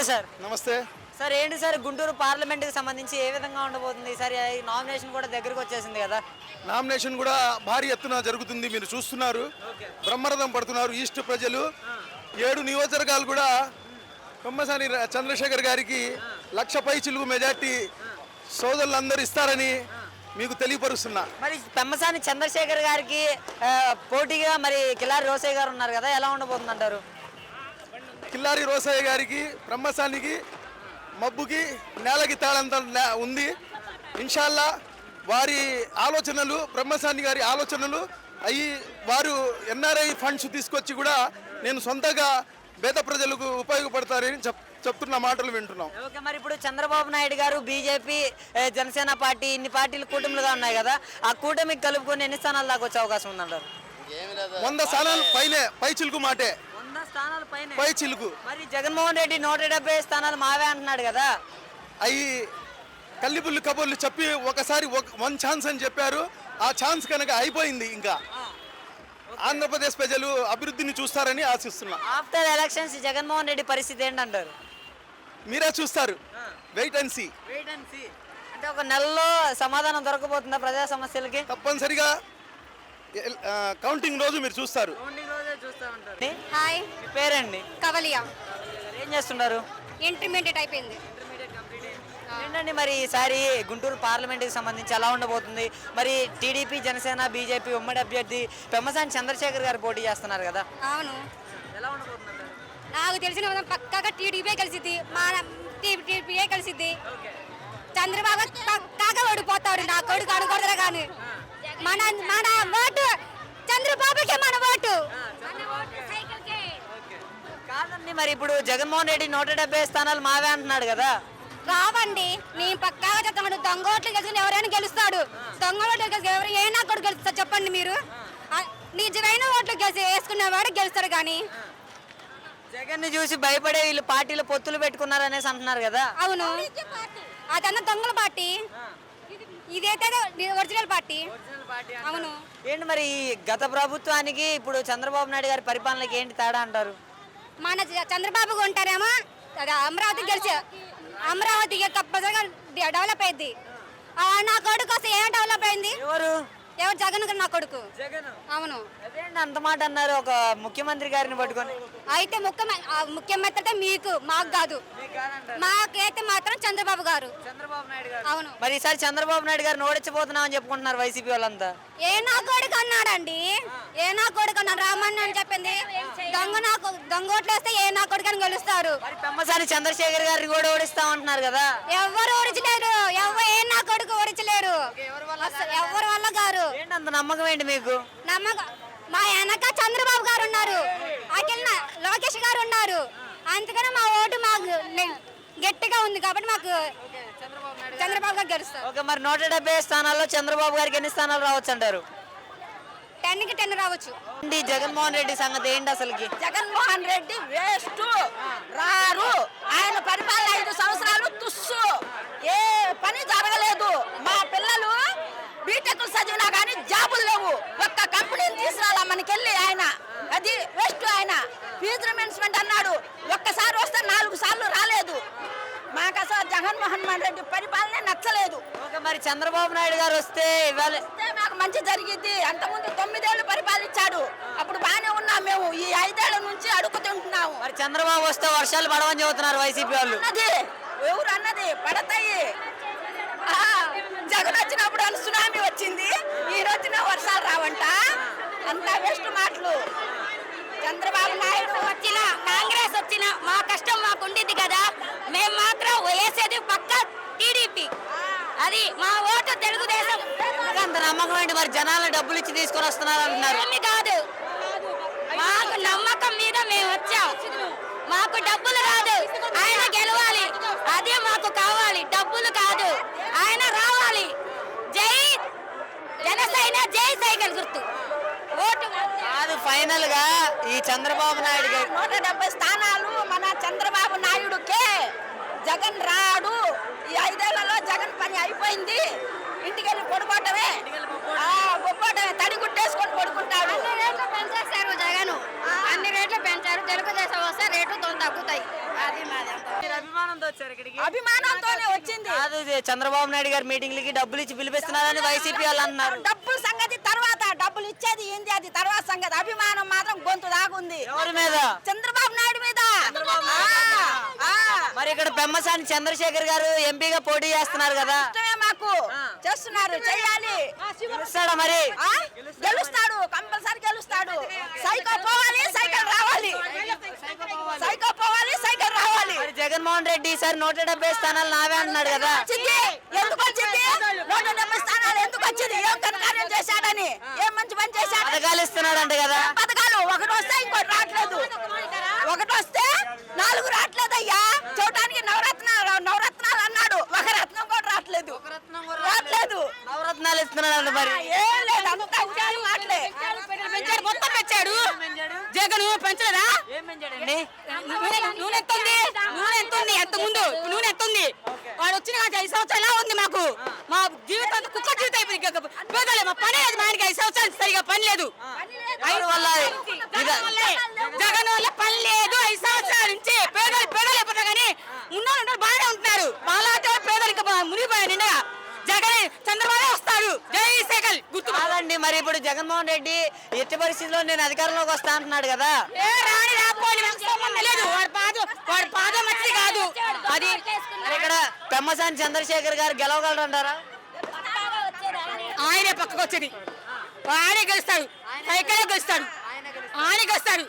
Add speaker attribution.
Speaker 1: నమస్తే సార్.
Speaker 2: నమస్తే.
Speaker 1: సార్ ఏంటి సార్? గుంటూరు పార్లమెంట్కి సంబంధించి ఏ విధంగా ఉండబోతుంది? సార్ నామినేషన్ కూడా దగ్గరకు వచ్చేసింది కదా.
Speaker 2: నామినేషన్ కూడా భారీ ఎత్తున జరుగుతుంది. మీరు చూస్తున్నారు. బ్రహ్మరథం పడుతున్నారు ఈస్ట్ ప్రజలు. ఏడు నియోజకవర్గాలు కూడా కొమ్మసాని చంద్రశేఖర్ గారికి లక్ష పై చిలుగు మెజార్టీ సోదరులందరూ ఇస్తారని మీకు తెలియపరుస్తున్నా.
Speaker 1: మరి పెమ్మసాని చంద్రశేఖర్ గారికి పోటీగా మరి కిలారి రోసయ్య గారు ఉన్నారు కదా ఎలా ఉండబోతుంది అంటారు
Speaker 2: కిల్లారి రోసయ్య గారికి బ్రహ్మసానికి మబ్బుకి నేలకి తేడంత ఉంది. ఇన్షాల్లా వారి ఆలోచనలు బ్రహ్మసాని గారి ఆలోచనలు అవి వారు ఎన్ఆర్ఐ ఫండ్స్ తీసుకొచ్చి కూడా నేను సొంతగా పేద ప్రజలకు ఉపయోగపడతారని చెప్ చెప్తున్న మాటలు వింటున్నాం.
Speaker 1: ఓకే మరి ఇప్పుడు చంద్రబాబు నాయుడు గారు బీజేపీ జనసేన పార్టీ ఇన్ని పార్టీలు కూటమిలుగా ఉన్నాయి కదా ఆ కూటమికి కలుపుకొని ఎన్ని స్థానాలు దాకా వచ్చే అవకాశం ఉందంటారు?
Speaker 2: వంద స్థానాలు పైనే పై చిలుకు మాటే.
Speaker 1: స్థానాలు పైన.
Speaker 2: పై చిలుకు.
Speaker 1: మరి జగన్మోహన్ రెడ్డి నూట డెబ్బై స్థానాలు మావే అంటున్నాడు కదా.
Speaker 2: అవి కల్లిపుల్లి కబుర్లు చెప్పి ఒకసారి ఒక- వన్ ఛాన్స్ అని చెప్పారు. ఆ ఛాన్స్ కనుక అయిపోయింది ఇంకా. ఆంధ్రప్రదేశ్ ప్రజలు అభివృద్ధిని చూస్తారని ఆశిస్తున్నా.
Speaker 1: ఆఫ్టర్ ఎలక్షన్స్ జగన్మోహన్ రెడ్డి పరిస్థితి ఏంటంటారు?
Speaker 2: మీరే చూస్తారు. Wait and see
Speaker 1: wait and see అంటే ఒక నెలలో సమాధానం దొరకబోతుందా ప్రజా సమస్యలకి?
Speaker 2: తప్పనిసరిగా ఎల్- ఆ, కౌంటింగ్ రోజు మీరు చూస్తారు.
Speaker 3: హాయ్
Speaker 1: మీ పేరండి?
Speaker 3: కవలియా.
Speaker 1: ఏం చేస్తున్నారు?
Speaker 3: ఇంటర్మీడియట్ అయిపోయింది.
Speaker 1: ఏంటండి మరి ఈసారి గుంటూరు పార్లమెంట్కి సంబంధించి ఎలా ఉండబోతుంది? మరి టీడీపీ జనసేన బీజేపీ ఉమ్మడి అభ్యర్థి పెమ్మసాని చంద్రశేఖర్ గారు పోటీ చేస్తున్నారు కదా.
Speaker 3: అవును.
Speaker 1: ఎలా ఉండబోతుంది
Speaker 3: నాకు తెలిసిన విధంగా పక్కాగా టీడీపీ కలిసిద్ది మన టీడీపీఏ కలిసిద్ది. చంద్రబాబు పక్కాగా ఓడిపోతాడు నా కొడుకు అనుకోడదురా కానీ మన మన ఓటు చంద్రబాబుకే మన ఓటు
Speaker 1: కాదండి మరి ఇప్పుడు జగన్మోహన్ రెడ్డి నూట డెబ్బై స్థానాలు మావే అంటున్నాడు కదా.
Speaker 3: రావండి. నేను పక్కాగా చెప్తాను దొంగ ఓట్లు గెలిచిన ఎవరైనా గెలుస్తాడు. దొంగ ఓట్లు గెలిచి ఎవరు ఏ నా కొడుకు గెలుస్తారు చెప్పండి మీరు. నిజమైన ఓట్లు గెలిచి వేసుకునేవాడు గెలుస్తాడు కానీ.
Speaker 1: జగన్ని చూసి భయపడే వీళ్ళు పార్టీలు పొత్తులు పెట్టుకున్నారు అనేసి అంటున్నారు కదా.
Speaker 3: అవును. అదన్న దొంగల పార్టీ. ఇదైతే ఒరిజినల్ పార్టీ. అవును.
Speaker 1: ఏంటి మరి ఈ గత ప్రభుత్వానికి ఇప్పుడు చంద్రబాబు నాయుడు గారి పరిపాలనకి ఏంటి తేడా అంటారు?
Speaker 3: మన చంద్రబాబు ఉంటారేమో అమరావతి గెలిచి అమరావతి తప్పనిసరిగా డెవలప్ అయింది నా కొడుకు కోసం ఏం డెవలప్ అయింది?
Speaker 1: ఎవరు?
Speaker 3: ఎవరు జగన్ గారు నా కొడుకు.
Speaker 1: జగన్.
Speaker 3: అవును.
Speaker 1: అదేంటి అంత మాట అన్నారు ఒక ముఖ్యమంత్రి గారిని పట్టుకొని?
Speaker 3: అయితే ముఖ్యమంత్రి అయితే మీకు మాకు కాదు మాకైతే మాత్రం చంద్రబాబు గారు.
Speaker 1: చంద్రబాబు నాయుడు గారు.
Speaker 3: అవును.
Speaker 1: మరి ఈసారి చంద్రబాబు నాయుడు గారిని ఓడించబోతున్నామని చెప్పుకుంటున్నారు వైసీపీ వాళ్ళంతా.
Speaker 3: ఏ నా కొడుకు అన్నాడండి? ఏ నా కొడుకు అన్నాడు? రామన్న అని చెప్పింది. దొంగ నాకు దొంగ ఓట్లు వేస్తే ఏ నా కొడుకు అని గెలుస్తారు.
Speaker 1: పెమ్మసాని చంద్రశేఖర్ గారిని కూడా ఓడిస్తామంటున్నారు కదా.
Speaker 3: ఎవరు ఓడించలేరు ఎవరు ఏ నా కొడుకు? అసలు ఎవరి వల్ల గారు?
Speaker 1: అంత నమ్మకం ఏంటి మీకు?
Speaker 3: నమ్మక మా వెనక చంద్రబాబు గారు ఉన్నారు. అఖిల్ లోకేష్ గారు ఉన్నారు. అందుకని మా ఓటు మాకు గట్టిగా ఉంది కాబట్టి మాకు చంద్రబాబు గారు. గెలుస్తారు.
Speaker 1: ఓకే మరి నూట డెబ్బై స్థానాల్లో చంద్రబాబు గారికి ఎన్ని స్థానాలు రావచ్చు అంటారు?
Speaker 3: టెన్కి టెన్ రావచ్చు.
Speaker 1: జగన్మోహన్ రెడ్డి సంగతి ఏంటి అసలుకి?
Speaker 4: జగన్మోహన్ రెడ్డి వేస్ట్. రారు. ఆయన పరిపాలన ఐదు సంవత్సరాలు తుస్సు. ఏ పని ఫీజు రిమెన్స్మెంట్ అన్నాడు. ఒక్కసారి వస్తే నాలుగు సార్లు రాలేదు. మాకు అసలు జగన్మోహన్ రెడ్డి పరిపాలనే నచ్చలేదు.
Speaker 1: మరి చంద్రబాబు నాయుడు గారు వస్తే ఇవాళ
Speaker 4: మాకు మంచి జరిగింది అంతకుముందు తొమ్మిదేళ్ళు పరిపాలించాడు. అప్పుడు బాగానే ఉన్నాం మేము. ఈ ఐదేళ్ళ నుంచి అడుగుతుంటున్నాము
Speaker 1: మరి చంద్రబాబు వస్తే వర్షాలు పడవని చెబుతున్నారు వైసీపీ వాళ్ళు.
Speaker 4: అన్నది ఎవరు అన్నది? పడతాయి. జగన్ వచ్చినప్పుడు అని సునామీ వచ్చింది. ఈ రోజున వర్షాలు రావంట. అంతా వేస్ట్ మాటలు. చంద్రబాబు నాయుడు
Speaker 3: వచ్చిన కాంగ్రెస్ వచ్చిన మా కష్టం మాకు ఉండేది కదా. మేము మాత్రం వేసేది పక్క టీడీపీ. అది మా ఓటు తెలుగుదేశం.
Speaker 1: అంత నమ్మకం ఏంటి మరి? జనాలు డబ్బులు ఇచ్చి తీసుకొని వస్తున్నారు అంటున్నారు.
Speaker 3: కాదు. మాకు నమ్మకం మీద మేము వచ్చాం. మాకు డబ్బులు కాదు ఆయన గెలవాలి. అదే మాకు కావాలి. డబ్బులు కాదు. ఆయన రావాలి. జై జనసేన జై సైకిల్ గుర్తు. ఓటు
Speaker 1: కాదు ఫైనల్గా ఈ చంద్రబాబు నాయుడు గారు.
Speaker 4: నూట డెబ్బై స్థానాలు మన చంద్రబాబు నాయుడుకే. జగన్ రాడు. ఈ ఐదేళ్ళలో జగన్ పని అయిపోయింది. ఇంటికి వెళ్ళి పడుకోవటమే. ఆ, పడుకోవటమే తడి గుట్టేసుకొని పడుకుంటాడు.
Speaker 3: పెంచారు తెలుగుదేశం వస్తే రేట్లు తగ్గుతాయి. అది మాది
Speaker 1: అభిమానంతో వచ్చారు ఇక్కడికి?
Speaker 4: అభిమానంతోనే వచ్చింది.
Speaker 1: కాదు ఇది చంద్రబాబు నాయుడు గారి మీటింగ్లకి డబ్బులు ఇచ్చి పిలిపిస్తున్నారని వైసీపీ వాళ్ళు అన్నారు.
Speaker 4: డబ్బుల సంగతి తర్వాత డబ్బులు ఇచ్చేది ఏంది అది? తర్వాత సంగతి. అభిమానం మాత్రం గొంతు దాగుంది.
Speaker 1: ఎవరి మీద?
Speaker 4: చంద్రబాబు నాయుడు మీద. ఆ.
Speaker 1: మరి ఇక్కడ పెమ్మసాని చంద్రశేఖర్ గారు ఎంపీగా పోటీ చేస్తున్నారు కదా.
Speaker 4: ఇష్టమే మాకు. చేస్తున్నారు. చెయ్యాలి
Speaker 1: గెలుస్తాడా మరి?
Speaker 4: ఆ? గెలుస్తాడు. కంపల్సరీ గెలుస్తాడు. సైకో పోవాలి సైకిల్ రావాలి సైకో పోవాలి సైకిల్ రావాలి
Speaker 1: మరి జగన్మోహన్ రెడ్డి ఈసారి నూట డెబ్బై స్థానాలు నావే అన్నాడు కదా.
Speaker 4: ఎందుకు వచ్చింది? నూట డెబ్బై స్థానాలు ఎందుకు వచ్చింది? ఏం కనకార్యం చేశాడని? ఏం మంచి పని చేశాడు?
Speaker 1: పథకాలు ఇస్తున్నాడంట కదా.
Speaker 4: పథకాలు? ఒకటి వస్తే ఇంకోటి రావట్లేదు. ఒకటి వస్తే నాలుగు రావట్లేదయ్యా. చూడటానికి నవరత్నాలు నవరత్నాలు అన్నాడు. ఒక రత్నం కూడా రావట్లేదు. రావట్లేదు.
Speaker 1: నవరత్నాలు ఇస్తున్నాడంట మరి.
Speaker 4: ఏం లేదు. అంతా ఉద్యోగం మాటలే.
Speaker 3: పెంచాడు మొత్తం పెంచాడు. జగన్ పెంచలేదా? నూనె ఎంత ఉంది ఎంత ముందు ఇప్పుడు నూనె ఎంత ఉంది వాడు వచ్చిన కాదు ఐదు సంవత్సరాలు ఉంది మాకు? మా జీవితం కుక్క జీవితం అయిపోయింది. పేదలే మా పని లేదు మా ఆయనకి. ఐదు సంవత్సరాలు సరిగా పని లేదు. జగన్ వల్లే. పని లేదు. ఐదు సంవత్సరాల నుంచి పేదలు పేదలు అయిపోతారు కానీ ఉన్నోళ్ళు బాగానే ఉంటున్నారు. బాగా పేదలు ఇంకా మునిగిపోయారు నిండగా జగన్ చంద్రబాబు వస్తాడు. జై సైకిల్ గుర్తు
Speaker 1: కాదండి మరి ఇప్పుడు జగన్మోహన్ రెడ్డి ఎట్టి పరిస్థితుల్లో నేను అధికారంలోకి వస్తా అంటున్నాడు కదా?
Speaker 3: ఏ రాని లేదు వాడి పాదం మంచిది కాదు అది
Speaker 1: మరి ఇక్కడ పెమ్మసాని చంద్రశేఖర్ గారు గెలవగలరంటారా?
Speaker 3: ఆయనే పక్కకు వచ్చేది ఆయనే గెలుస్తాడు. సైకిలే గెలుస్తాడు. ఆయన గెలుస్తాడు.